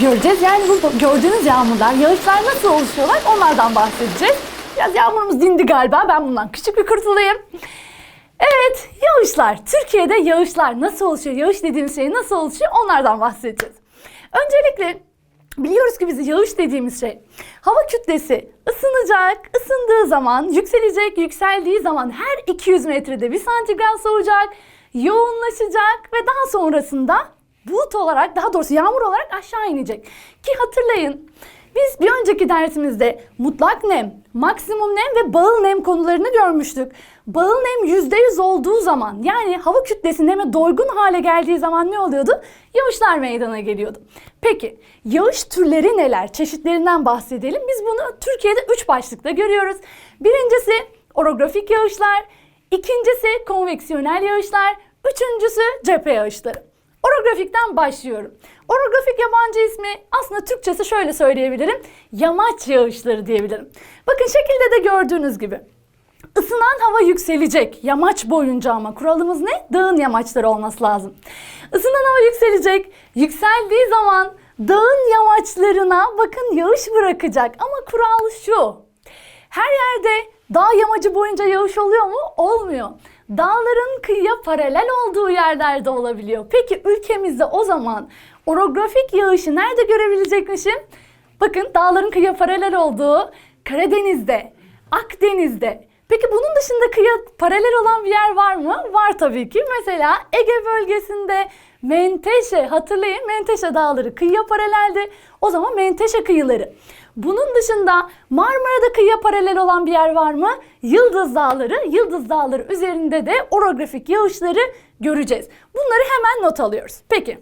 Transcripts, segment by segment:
göreceğiz. Yani bu gördüğünüz yağmurlar, yağışlar nasıl oluşuyorlar onlardan bahsedeceğiz. Biraz yağmurumuz dindi galiba. Ben bundan küçük bir kurtulayım. Evet, yağışlar. Türkiye'de yağışlar nasıl oluşuyor? Yağış dediğimiz şey nasıl oluşuyor? Onlardan bahsedeceğiz. Öncelikle biliyoruz ki biz yağış dediğimiz şey hava kütlesi ısınacak, ısındığı zaman yükselecek, yükseldiği zaman her 200 metrede bir santigrat soğuyacak, yoğunlaşacak ve daha sonrasında bulut olarak daha doğrusu yağmur olarak aşağı inecek. Ki hatırlayın biz bir önceki dersimizde mutlak nem, maksimum nem ve bağıl nem konularını görmüştük. Bağıl nem %100 olduğu zaman yani hava kütlesi neme doygun hale geldiği zaman ne oluyordu? Yağışlar meydana geliyordu. Peki yağış türleri neler? Çeşitlerinden bahsedelim. Biz bunu Türkiye'de 3 başlıkta görüyoruz. Birincisi orografik yağışlar, ikincisi konveksiyonel yağışlar, üçüncüsü cephe yağışları. Orografikten başlıyorum. Orografik yabancı ismi aslında Türkçesi şöyle söyleyebilirim. Yamaç yağışları diyebilirim. Bakın şekilde de gördüğünüz gibi. Isınan hava yükselecek yamaç boyunca ama kuralımız ne? Dağın yamaçları olması lazım. Isınan hava yükselecek. Yükseldiği zaman dağın yamaçlarına bakın yağış bırakacak. Ama kural şu. Her yerde dağ yamacı boyunca yağış oluyor mu? Olmuyor. Dağların kıyıya paralel olduğu yerlerde olabiliyor. Peki ülkemizde o zaman orografik yağışı nerede görebilecekmişim? Bakın dağların kıyıya paralel olduğu Karadeniz'de, Akdeniz'de. Peki bunun dışında kıyıya paralel olan bir yer var mı? Var tabii ki. Mesela Ege bölgesinde Menteşe, hatırlayın Menteşe dağları kıyıya paraleldi. O zaman Menteşe kıyıları. Bunun dışında Marmara'da kıyıya paralel olan bir yer var mı? Yıldız Dağları. Yıldız Dağları üzerinde de orografik yağışları göreceğiz. Bunları hemen not alıyoruz. Peki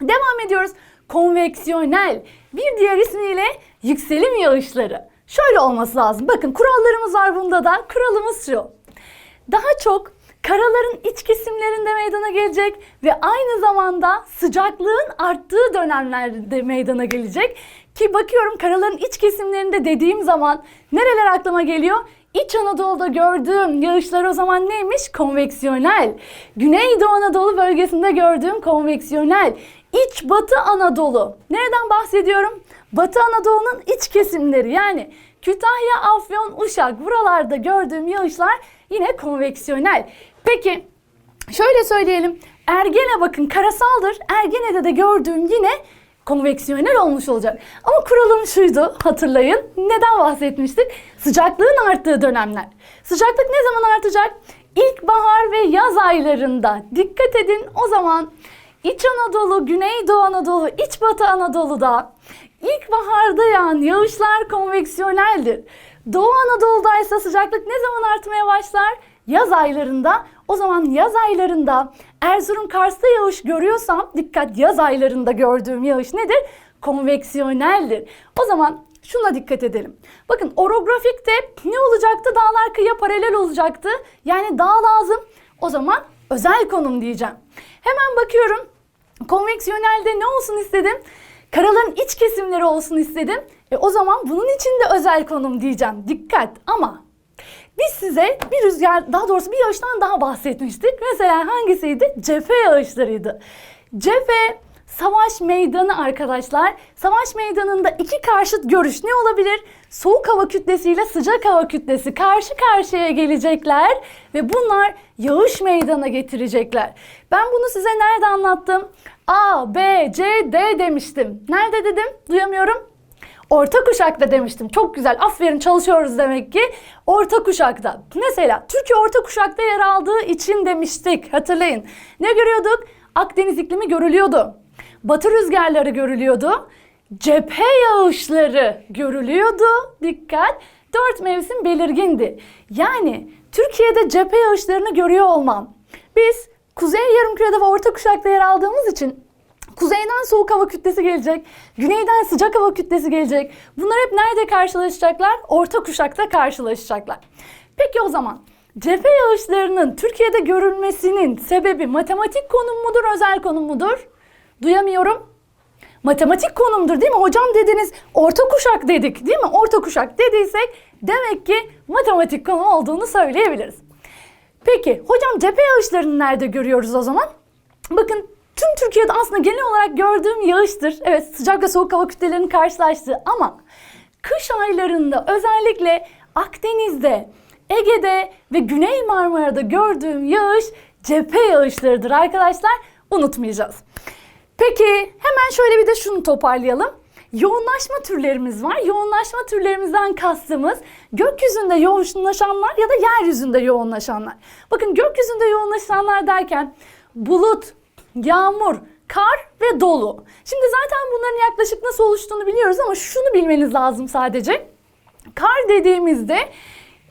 devam ediyoruz. Konveksiyonel bir diğer ismiyle yükselim yağışları. Şöyle olması lazım. Bakın kurallarımız var bunda da. Kuralımız şu. Daha çok karaların iç kesimlerinde meydana gelecek ve aynı zamanda sıcaklığın arttığı dönemlerde meydana gelecek. Ki bakıyorum karaların iç kesimlerinde dediğim zaman nereler aklıma geliyor? İç Anadolu'da gördüğüm yağışlar o zaman neymiş? Konveksiyonel. Güneydoğu Anadolu bölgesinde gördüğüm konveksiyonel. İç Batı Anadolu. Nereden bahsediyorum? Batı Anadolu'nun iç kesimleri yani Kütahya, Afyon, Uşak buralarda gördüğüm yağışlar yine konveksiyonel. Peki şöyle söyleyelim. Ergene bakın karasaldır. Ergene'de de gördüğüm yine konveksiyonel olmuş olacak. Ama kuralım şuydu hatırlayın. Neden bahsetmiştik? Sıcaklığın arttığı dönemler. Sıcaklık ne zaman artacak? İlkbahar ve yaz aylarında. Dikkat edin o zaman İç Anadolu, Güneydoğu Anadolu, İç Batı Anadolu'da ilkbaharda yağan yağışlar konveksiyoneldir. Doğu Anadolu'da ise sıcaklık ne zaman artmaya başlar? Yaz aylarında. O zaman yaz aylarında Erzurum Kars'ta yağış görüyorsam dikkat yaz aylarında gördüğüm yağış nedir? Konveksiyoneldir. O zaman şuna dikkat edelim. Bakın orografikte ne olacaktı? Dağlar kıyıya paralel olacaktı. Yani dağ lazım. O zaman özel konum diyeceğim. Hemen bakıyorum. Konveksiyonelde ne olsun istedim? Karaların iç kesimleri olsun istedim. E o zaman bunun için de özel konum diyeceğim. Dikkat ama biz size bir rüzgar, daha doğrusu bir yağıştan daha bahsetmiştik. Mesela hangisiydi? Cephe yağışlarıydı. Cephe savaş meydanı arkadaşlar. Savaş meydanında iki karşıt görüş ne olabilir? Soğuk hava kütlesiyle sıcak hava kütlesi karşı karşıya gelecekler ve bunlar yağış meydana getirecekler. Ben bunu size nerede anlattım? A, B, C, D demiştim. Nerede dedim? Duyamıyorum. Orta kuşakta demiştim. Çok güzel. Aferin çalışıyoruz demek ki. Orta kuşakta. Mesela Türkiye orta kuşakta yer aldığı için demiştik. Hatırlayın. Ne görüyorduk? Akdeniz iklimi görülüyordu. Batı rüzgarları görülüyordu. Cephe yağışları görülüyordu. Dikkat. Dört mevsim belirgindi. Yani Türkiye'de cephe yağışlarını görüyor olmam. Biz Kuzey Yarımküre'de ve Orta Kuşak'ta yer aldığımız için Kuzeyden soğuk hava kütlesi gelecek, güneyden sıcak hava kütlesi gelecek. Bunlar hep nerede karşılaşacaklar? Orta kuşakta karşılaşacaklar. Peki o zaman cephe yağışlarının Türkiye'de görülmesinin sebebi matematik konum mudur, özel konum mudur? Duyamıyorum. Matematik konumdur değil mi? Hocam dediniz orta kuşak dedik değil mi? Orta kuşak dediysek demek ki matematik konum olduğunu söyleyebiliriz. Peki hocam cephe yağışlarını nerede görüyoruz o zaman? Bakın tüm Türkiye'de aslında genel olarak gördüğüm yağıştır. Evet sıcak ve soğuk hava kütlelerinin karşılaştığı ama kış aylarında özellikle Akdeniz'de, Ege'de ve Güney Marmara'da gördüğüm yağış cephe yağışlarıdır arkadaşlar. Unutmayacağız. Peki hemen şöyle bir de şunu toparlayalım. Yoğunlaşma türlerimiz var. Yoğunlaşma türlerimizden kastımız gökyüzünde yoğunlaşanlar ya da yeryüzünde yoğunlaşanlar. Bakın gökyüzünde yoğunlaşanlar derken bulut, yağmur, kar ve dolu. Şimdi zaten bunların yaklaşık nasıl oluştuğunu biliyoruz ama şunu bilmeniz lazım sadece. Kar dediğimizde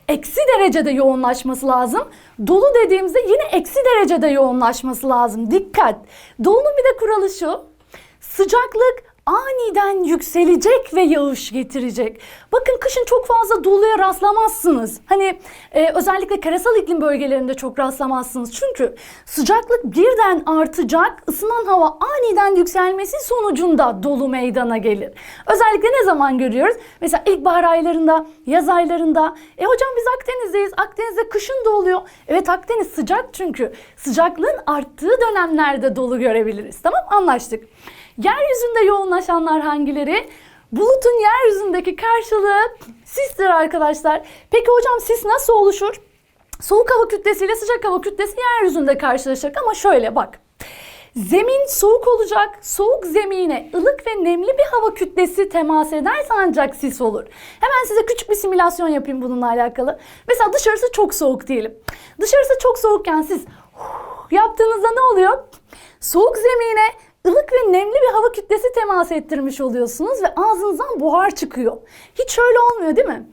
eksi derecede yoğunlaşması lazım. Dolu dediğimizde yine eksi derecede yoğunlaşması lazım. Dikkat! Dolunun bir de kuralı şu. Sıcaklık aniden yükselecek ve yağış getirecek. Bakın kışın çok fazla doluya rastlamazsınız. Hani e, özellikle karasal iklim bölgelerinde çok rastlamazsınız. Çünkü sıcaklık birden artacak, ısınan hava aniden yükselmesi sonucunda dolu meydana gelir. Özellikle ne zaman görüyoruz? Mesela ilkbahar aylarında, yaz aylarında. E hocam biz Akdeniz'deyiz. Akdeniz'de kışın da oluyor. Evet Akdeniz sıcak çünkü. Sıcaklığın arttığı dönemlerde dolu görebiliriz. Tamam anlaştık. Yeryüzünde yoğunlaşanlar hangileri? Bulutun yeryüzündeki karşılığı sistir arkadaşlar. Peki hocam sis nasıl oluşur? Soğuk hava kütlesiyle sıcak hava kütlesi yeryüzünde karşılaşacak ama şöyle bak. Zemin soğuk olacak. Soğuk zemine ılık ve nemli bir hava kütlesi temas ederse ancak sis olur. Hemen size küçük bir simülasyon yapayım bununla alakalı. Mesela dışarısı çok soğuk diyelim. Dışarısı çok soğukken siz yaptığınızda ne oluyor? Soğuk zemine ılık ve nemli bir hava kütlesi temas ettirmiş oluyorsunuz ve ağzınızdan buhar çıkıyor. Hiç şöyle olmuyor değil mi?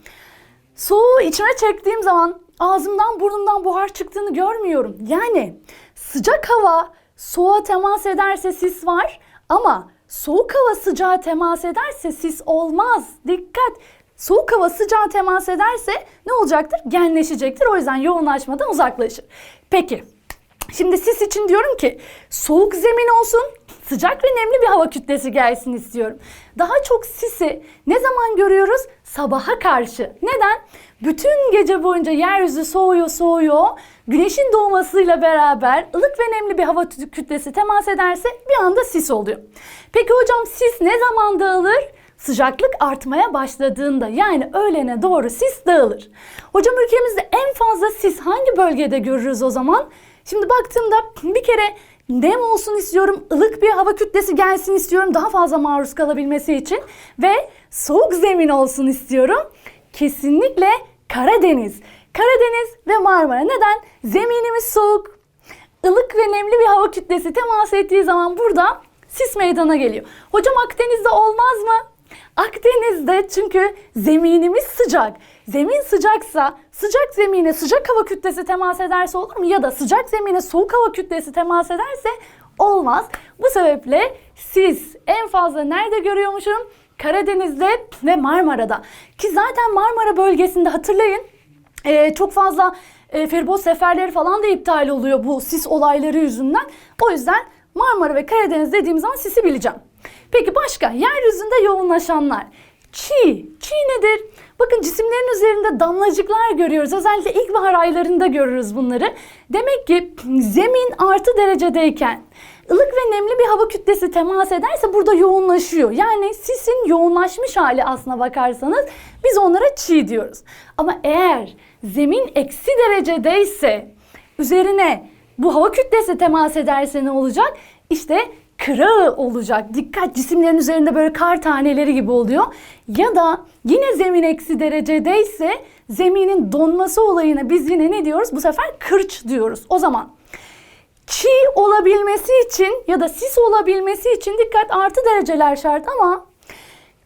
Soğuğu içime çektiğim zaman ağzımdan burnumdan buhar çıktığını görmüyorum. Yani sıcak hava soğuğa temas ederse sis var ama soğuk hava sıcağa temas ederse sis olmaz. Dikkat! Soğuk hava sıcağa temas ederse ne olacaktır? Genleşecektir. O yüzden yoğunlaşmadan uzaklaşır. Peki Şimdi sis için diyorum ki soğuk zemin olsun, sıcak ve nemli bir hava kütlesi gelsin istiyorum. Daha çok sisi ne zaman görüyoruz? Sabaha karşı. Neden? Bütün gece boyunca yeryüzü soğuyor soğuyor. Güneşin doğmasıyla beraber ılık ve nemli bir hava kütlesi temas ederse bir anda sis oluyor. Peki hocam sis ne zaman dağılır? Sıcaklık artmaya başladığında yani öğlene doğru sis dağılır. Hocam ülkemizde en fazla sis hangi bölgede görürüz o zaman? Şimdi baktığımda bir kere nem olsun istiyorum, ılık bir hava kütlesi gelsin istiyorum daha fazla maruz kalabilmesi için ve soğuk zemin olsun istiyorum. Kesinlikle Karadeniz. Karadeniz ve Marmara. Neden? Zeminimiz soğuk, ılık ve nemli bir hava kütlesi temas ettiği zaman burada sis meydana geliyor. Hocam Akdeniz'de olmaz mı? Akdeniz'de çünkü zeminimiz sıcak. Zemin sıcaksa sıcak zemine sıcak hava kütlesi temas ederse olur mu? Ya da sıcak zemine soğuk hava kütlesi temas ederse olmaz. Bu sebeple siz en fazla nerede görüyormuşum? Karadeniz'de ve Marmara'da. Ki zaten Marmara bölgesinde hatırlayın ee, çok fazla e, feribot seferleri falan da iptal oluyor bu sis olayları yüzünden. O yüzden Marmara ve Karadeniz dediğim zaman sisi bileceğim. Peki başka? Yeryüzünde yoğunlaşanlar. Çiğ. Çiğ nedir? Bakın cisimlerin üzerinde damlacıklar görüyoruz. Özellikle ilkbahar aylarında görürüz bunları. Demek ki zemin artı derecedeyken ılık ve nemli bir hava kütlesi temas ederse burada yoğunlaşıyor. Yani sisin yoğunlaşmış hali aslına bakarsanız biz onlara çiğ diyoruz. Ama eğer zemin eksi derecedeyse üzerine bu hava kütlesi temas ederse ne olacak? İşte kırağı olacak. Dikkat cisimlerin üzerinde böyle kar taneleri gibi oluyor. Ya da yine zemin eksi derecedeyse zeminin donması olayına biz yine ne diyoruz? Bu sefer kırç diyoruz. O zaman çiğ olabilmesi için ya da sis olabilmesi için dikkat artı dereceler şart ama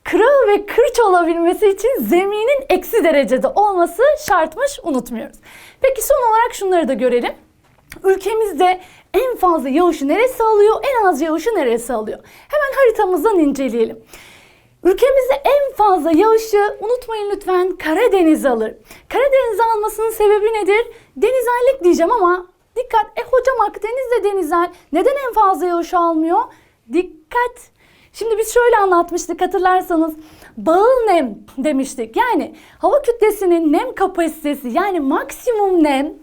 kırağı ve kırç olabilmesi için zeminin eksi derecede olması şartmış unutmuyoruz. Peki son olarak şunları da görelim. Ülkemizde en fazla yağışı neresi alıyor, en az yağışı neresi alıyor? Hemen haritamızdan inceleyelim. Ülkemizde en fazla yağışı unutmayın lütfen Karadeniz alır. Karadeniz almasının sebebi nedir? Denizallik diyeceğim ama dikkat. E hocam Akdeniz'de denizel. Neden en fazla yağış almıyor? Dikkat. Şimdi biz şöyle anlatmıştık hatırlarsanız. Bağıl nem demiştik. Yani hava kütlesinin nem kapasitesi yani maksimum nem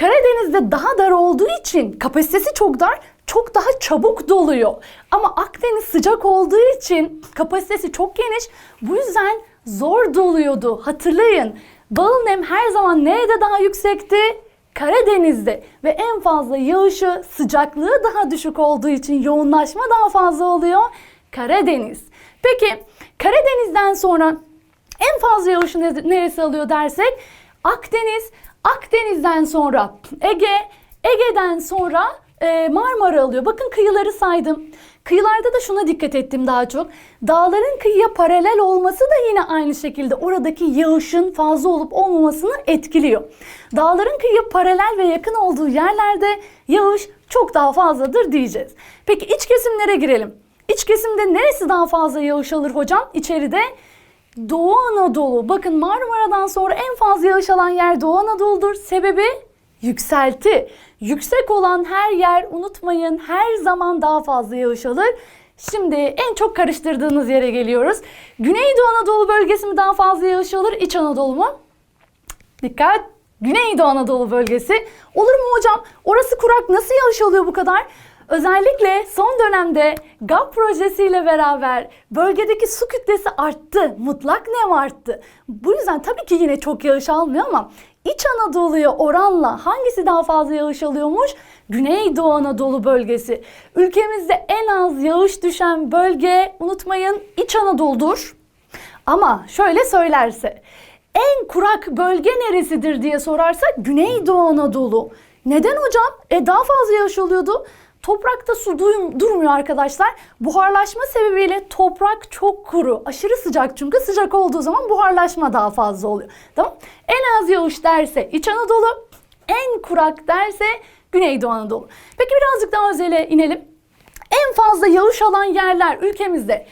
Karadeniz'de daha dar olduğu için kapasitesi çok dar. çok daha çabuk doluyor. Ama Akdeniz sıcak olduğu için kapasitesi çok geniş. Bu yüzden zor doluyordu. Hatırlayın. Bağıl nem her zaman nerede daha yüksekti? Karadeniz'de ve en fazla yağışı sıcaklığı daha düşük olduğu için yoğunlaşma daha fazla oluyor. Karadeniz. Peki Karadeniz'den sonra en fazla yağışı ne- neresi alıyor dersek Akdeniz, Akdeniz'den sonra Ege, Ege'den sonra e, Marmara alıyor. Bakın kıyıları saydım. Kıyılarda da şuna dikkat ettim daha çok. Dağların kıyıya paralel olması da yine aynı şekilde oradaki yağışın fazla olup olmamasını etkiliyor. Dağların kıyıya paralel ve yakın olduğu yerlerde yağış çok daha fazladır diyeceğiz. Peki iç kesimlere girelim. İç kesimde neresi daha fazla yağış alır hocam? İçeride Doğu Anadolu. Bakın Marmara'dan sonra en fazla yağış alan yer Doğu Anadolu'dur. Sebebi yükselti. Yüksek olan her yer unutmayın her zaman daha fazla yağış alır. Şimdi en çok karıştırdığınız yere geliyoruz. Güneydoğu Anadolu bölgesi mi daha fazla yağış alır? İç Anadolu mu? Dikkat! Güneydoğu Anadolu bölgesi. Olur mu hocam? Orası kurak nasıl yağış alıyor bu kadar? Özellikle son dönemde GAP projesiyle beraber bölgedeki su kütlesi arttı. Mutlak nem arttı. Bu yüzden tabii ki yine çok yağış almıyor ama İç Anadolu'ya oranla hangisi daha fazla yağış alıyormuş? Güneydoğu Anadolu bölgesi. Ülkemizde en az yağış düşen bölge unutmayın İç Anadolu'dur. Ama şöyle söylerse en kurak bölge neresidir diye sorarsak Güneydoğu Anadolu. Neden hocam? E daha fazla yağış oluyordu. Toprakta su durmuyor arkadaşlar. Buharlaşma sebebiyle toprak çok kuru. Aşırı sıcak çünkü sıcak olduğu zaman buharlaşma daha fazla oluyor. Tamam? En az yağış derse İç Anadolu, en kurak derse Güneydoğu Anadolu. Peki birazcık daha özele inelim. En fazla yağış alan yerler ülkemizde.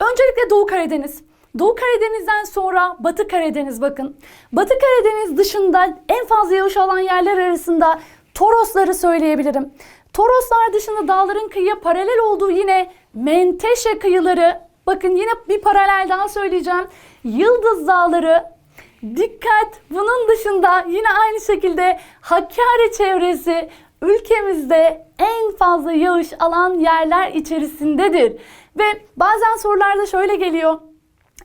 Öncelikle Doğu Karadeniz. Doğu Karadeniz'den sonra Batı Karadeniz bakın. Batı Karadeniz dışında en fazla yağış alan yerler arasında Torosları söyleyebilirim. Toroslar dışında dağların kıyıya paralel olduğu yine Menteşe kıyıları. Bakın yine bir paralel daha söyleyeceğim. Yıldız Dağları, Dikkat! Bunun dışında yine aynı şekilde Hakkari çevresi ülkemizde en fazla yağış alan yerler içerisindedir. Ve bazen sorularda şöyle geliyor.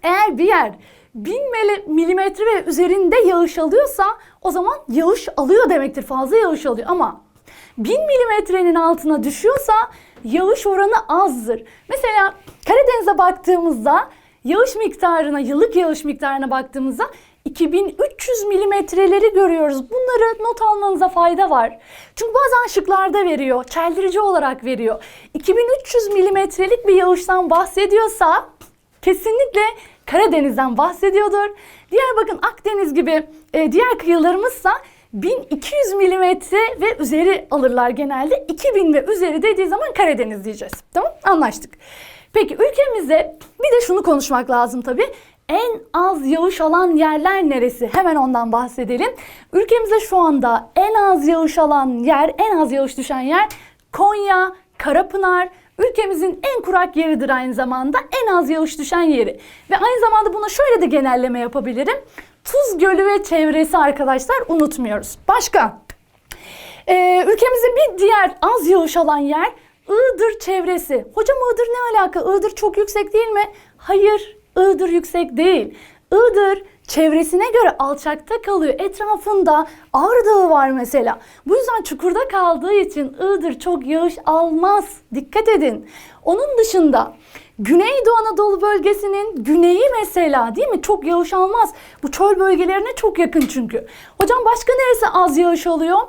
Eğer bir yer 1000 mili- milimetre ve üzerinde yağış alıyorsa o zaman yağış alıyor demektir. Fazla yağış alıyor ama 1000 milimetrenin altına düşüyorsa yağış oranı azdır. Mesela Karadeniz'e baktığımızda yağış miktarına, yıllık yağış miktarına baktığımızda 2300 milimetreleri görüyoruz. Bunları not almanıza fayda var. Çünkü bazen şıklarda veriyor, çeldirici olarak veriyor. 2300 milimetrelik bir yağıştan bahsediyorsa kesinlikle Karadeniz'den bahsediyordur. Diğer bakın Akdeniz gibi e, diğer kıyılarımızsa 1200 milimetre ve üzeri alırlar genelde. 2000 ve üzeri dediği zaman Karadeniz diyeceğiz. Tamam anlaştık. Peki ülkemizde bir de şunu konuşmak lazım tabii. En az yağış alan yerler neresi? Hemen ondan bahsedelim. Ülkemizde şu anda en az yağış alan yer, en az yağış düşen yer Konya, Karapınar, ülkemizin en kurak yeridir aynı zamanda. En az yağış düşen yeri. Ve aynı zamanda buna şöyle de genelleme yapabilirim. Tuz Gölü ve çevresi arkadaşlar unutmuyoruz. Başka? Ee, ülkemizin bir diğer az yağış alan yer Iğdır çevresi. Hocam Iğdır ne alaka? Iğdır çok yüksek değil mi? Hayır, Iğdır yüksek değil. Iğdır çevresine göre alçakta kalıyor. Etrafında Ağrı Dağı var mesela. Bu yüzden çukurda kaldığı için Iğdır çok yağış almaz. Dikkat edin. Onun dışında Güneydoğu Anadolu bölgesinin güneyi mesela değil mi? Çok yağış almaz. Bu çöl bölgelerine çok yakın çünkü. Hocam başka neresi az yağış alıyor?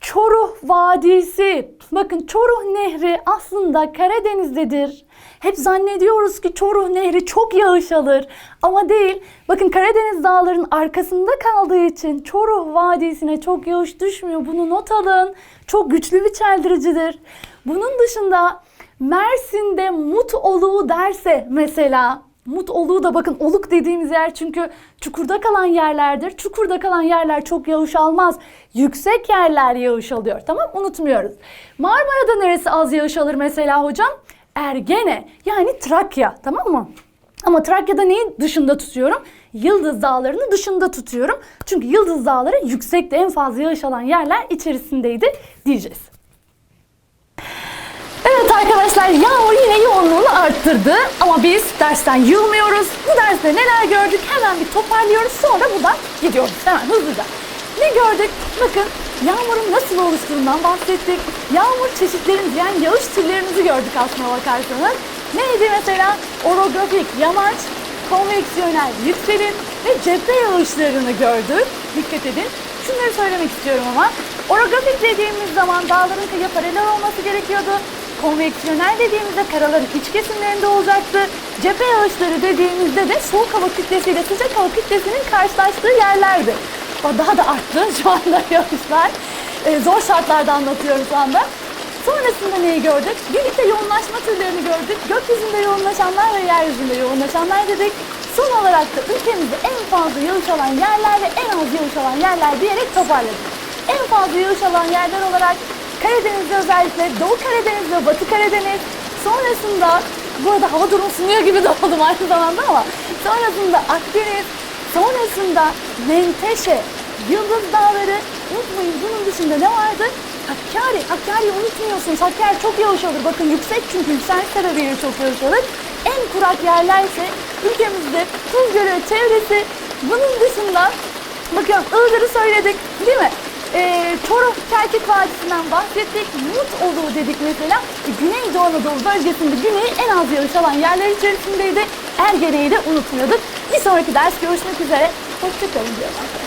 Çoruh Vadisi. Bakın Çoruh Nehri aslında Karadeniz'dedir. Hep zannediyoruz ki Çoruh Nehri çok yağış alır ama değil. Bakın Karadeniz dağlarının arkasında kaldığı için Çoruh Vadisi'ne çok yağış düşmüyor. Bunu not alın. Çok güçlü bir çeldiricidir. Bunun dışında Mersin'de Mut Oluğu derse mesela Mut Oluğu da bakın oluk dediğimiz yer çünkü çukurda kalan yerlerdir. Çukurda kalan yerler çok yağış almaz. Yüksek yerler yağış alıyor. Tamam unutmuyoruz. Marmara'da neresi az yağış alır mesela hocam? Ergene yani Trakya tamam mı? Ama Trakya'da neyi dışında tutuyorum? Yıldız Dağları'nı dışında tutuyorum. Çünkü Yıldız Dağları yüksekte en fazla yağış alan yerler içerisindeydi diyeceğiz. Arkadaşlar yağmur yine yoğunluğunu arttırdı ama biz dersten yılmıyoruz. Bu derste neler gördük hemen bir toparlıyoruz sonra buradan gidiyoruz hemen hızlıca. Ne gördük? Bakın yağmurun nasıl oluştuğundan bahsettik. Yağmur çeşitlerimizi yani yağış türlerimizi gördük aslına bakarsanız. Neydi mesela? Orografik, yamaç, konveksiyonel, yükselim ve cephe yağışlarını gördük. Dikkat edin. Şunları söylemek istiyorum ama. Orografik dediğimiz zaman dağların kıyıya paralel olması gerekiyordu. Konveksiyonel dediğimizde karaların iç kesimlerinde olacaktı. Cephe yağışları dediğimizde de soğuk hava kütlesiyle sıcak hava kütlesinin karşılaştığı yerlerdi. Daha da arttı şu anda yağışlar. Ee, zor şartlarda anlatıyorum şu anda. Sonrasında neyi gördük? Birlikte yoğunlaşma türlerini gördük. Gökyüzünde yoğunlaşanlar ve yeryüzünde yoğunlaşanlar dedik. Son olarak da ülkemizde en fazla yağış alan yerler ve en az yağış alan yerler diyerek toparladık. En fazla yağış alan yerler olarak Karadeniz'de özellikle Doğu Karadeniz ve Batı Karadeniz. Sonrasında, bu arada hava durumu sunuyor gibi de aynı zamanda ama sonrasında Akdeniz, sonrasında Menteşe, Yıldız Dağları, unutmayın bunun dışında ne vardı? Hakkari, Hakkari'yi unutmuyorsunuz. Hakkari çok yağış alır. Bakın yüksek çünkü yükselmiş sebebiyle çok yağış alır. En kurak yerler ise ülkemizde Tuz Gölü ve çevresi. Bunun dışında bakın Iğdır'ı söyledik değil mi? Ee, Çoruh Kerkük Vadisi'nden bahsettik. Mut Oluğu dedik mesela. E, Güneydoğu Anadolu bölgesinde güneyi en az yağış alan yerler içerisindeydi. Ergene'yi de unutmuyorduk. Bir sonraki ders görüşmek üzere. Hoşçakalın diyorum.